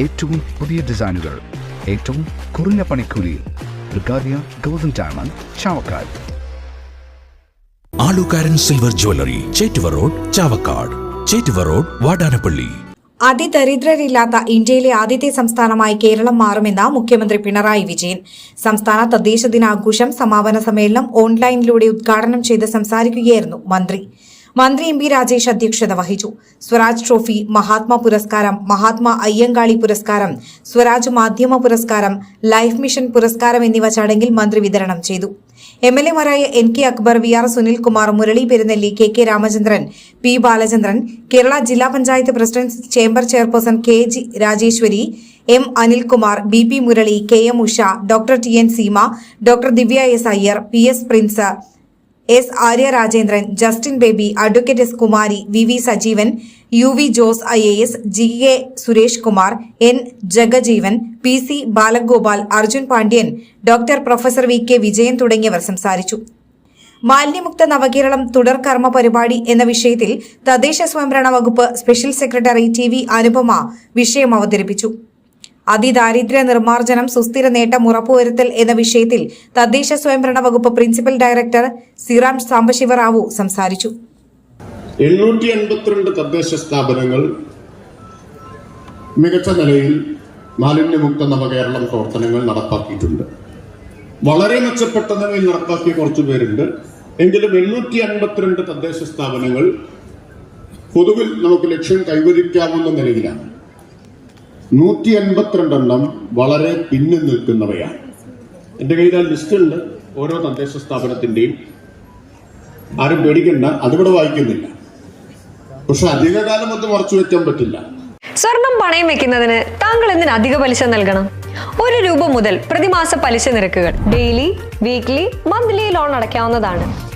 ഏറ്റവും പുതിയ ഡിസൈനുകൾ ഏറ്റവും കുറഞ്ഞ പണിക്കൂലിയിൽ. ബ്രിഗാദിയ golden diamond Chavakkad. Alukkaran silver jewellery Chettuva road Chavakkad. Chettuva road Vadanappally. അതിദരിദ്രരില്ലാത്ത ഇന്ത്യയിലെ ആദ്യത്തെ സംസ്ഥാനമായി കേരളം മാറുമെന്ന് മുഖ്യമന്ത്രി പിണറായി വിജയൻ. സംസ്ഥാന തദ്ദേശ ദിനാഘോഷം സമാപന സമ്മേളനം ഓൺലൈനിലൂടെ ഉദ്ഘാടനം ചെയ്ത് സംസാരിക്കുകയായിരുന്നു മന്ത്രി. മന്ത്രി എം പി രാജേഷ് അധ്യക്ഷത വഹിച്ചു. സ്വരാജ് ട്രോഫി മഹാത്മാ പുരസ്കാരം മഹാത്മാ അയ്യങ്കാളി പുരസ്കാരം സ്വരാജ് മാധ്യമ പുരസ്കാരം ലൈഫ് മിഷൻ പുരസ്കാരം എന്നിവ ചടങ്ങിൽ മന്ത്രി വിതരണം ചെയ്തു. M L എമാരായ N K Akbar V R Sunilkumar Murali Perunnelli K K Ramachandran P Balachandran Kerala ജില്ലാ panchayat president chamber chairperson K G Rajeshwari M Anilkumar B P Murali K M Usha doctor T N Seema doctor Divya S Iyer P S Prince S Arya Rajendran Justin Baby advocate S Kumari V V Sajeevan U V Jose I A S G A Suresh Kumar N Jagajeevan P C Balagopal Arjun Pandian doctor professor V K Vijayan തുടങ്ങിയവർ സംസാരിച്ചു. മാലിന്യമുക്ത നവകേരളം തുടർ കർമ്മ പരിപാടി എന്ന വിഷയത്തിൽ തദ്ദേശ സ്വയംഭരണ വകുപ്പ് special secretary T V Anupama വിഷയം അവതരിപ്പിച്ചു. അതിദാരിദ്ര്യ നിർമ്മാർജനം സുസ്ഥിര നേട്ടം ഉറപ്പുവരുത്തൽ എന്ന വിഷയത്തിൽ തദ്ദേശ സ്വയംഭരണ വകുപ്പ് പ്രിൻസിപ്പൽ ഡയറക്ടർ സിറാം സാംബശിവറാവു സംസാരിച്ചു. എണ്ണൂറ്റി എൺപത്തിരണ്ട് തദ്ദേശ സ്ഥാപനങ്ങൾ മികച്ച നിലയിൽ മാലിന്യമുക്ത നവകേരളം പ്രവർത്തനങ്ങൾ നടപ്പാക്കിയിട്ടുണ്ട്. വളരെ മെച്ചപ്പെട്ട നിലയിൽ നടപ്പാക്കിയ കുറച്ചു പേരുണ്ട്. എങ്കിലും എണ്ണൂറ്റി അൻപത്തിരണ്ട് തദ്ദേശ സ്ഥാപനങ്ങൾ പൊതുവിൽ നമുക്ക് ലക്ഷ്യം കൈവരിക്കാവുന്ന നിലയിലാണ്. നൂറ്റി എൺപത്തിരണ്ടെണ്ണം വളരെ പിന്നിൽ നിൽക്കുന്നവയാണ്. എന്റെ കയ്യിൽ ആ ലിസ്റ്റ് ഉണ്ട് ഓരോ തദ്ദേശ സ്ഥാപനത്തിന്റെയും. ആരും പേടിക്കണ്ട. അതിവിടെ വായിക്കുന്നില്ല. പക്ഷെ അധികകാലം ഒന്നും മറച്ചു വെക്കാൻ പറ്റില്ല. സ്വർണം പണയം വെക്കുന്നതിന് താങ്കൾ എന്തിന് അധിക പലിശ നൽകണം? ഒരു രൂപ മുതൽ പ്രതിമാസ പലിശ നിരക്കുകൾ ഡെയിലി വീക്ക്ലി മന്ത്ലി ലോൺ അടയ്ക്കാവുന്നതാണ്.